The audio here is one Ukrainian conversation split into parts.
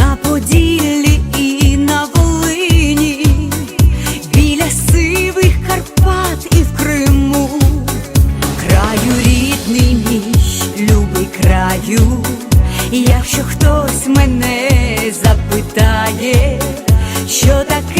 на Поділлі і на Волині, біля сивих Карпат і в Криму, краю рідний мій, любий краю, якщо хтось мене запитає, що таке.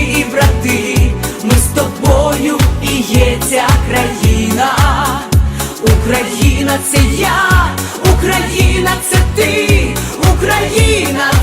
і брати, ми з тобою і є ця країна. Україна це я, Україна це ти, Україна.